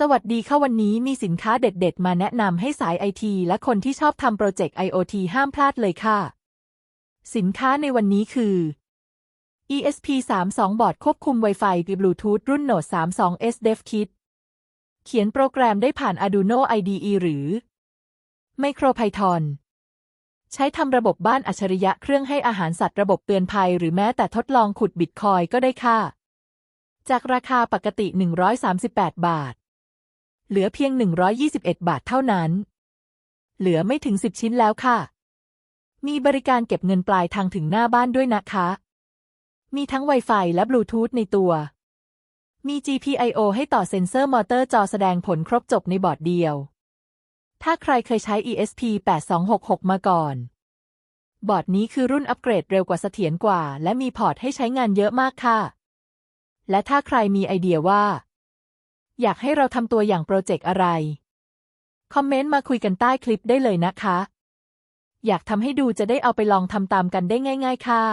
สวัสดีค่ะวันนี้มีสินค้าเด็ดๆ มาแนะนำให้สายไอทีและคนที่ชอบทำโปรเจกต์ IoT ห้ามพลาดเลยค่ะ สินค้าในวันนี้คือ ESP32 บอร์ดควบคุม Wi-Fi บลูทูธรุ่น Note 32 S Dev Kit เขียนโปรแกรมได้ผ่าน Arduino IDE หรือ MicroPython ใช้ทำระบบบ้านอัจฉริยะเครื่องให้อาหารสัตว์ระบบเตือนภัย หรือแม้แต่ทดลองขุดบิตคอยก็ได้ค่ะ จากราคาปกติ 138 บาท เหลือเพียง 121 บาทเท่านั้น เหลือไม่ถึง 10 ชิ้นแล้วค่ะ มีบริการเก็บเงินปลายทางถึงหน้าบ้านด้วยนะคะ มีทั้ง Wi-Fi และบลูทูธในตัว มี GPIO ให้ต่อเซ็นเซอร์มอเตอร์จอแสดงผลครบจบในบอร์ดเดียว ถ้าใครเคยใช้ ESP8266 มาก่อน บอร์ดนี้คือรุ่นอัปเกรดเร็วกว่าเสถียรกว่า และมีพอร์ตให้ใช้งานเยอะมากค่ะ และถ้าใครมีไอเดียว่า อยากให้เราทำตัวอย่างโปรเจกต์อะไร คอมเมนต์มาคุยกันใต้คลิปได้เลยนะคะ อยากทำให้ดูจะได้เอาไปลองทำตามกันได้ง่าย ๆ ค่ะ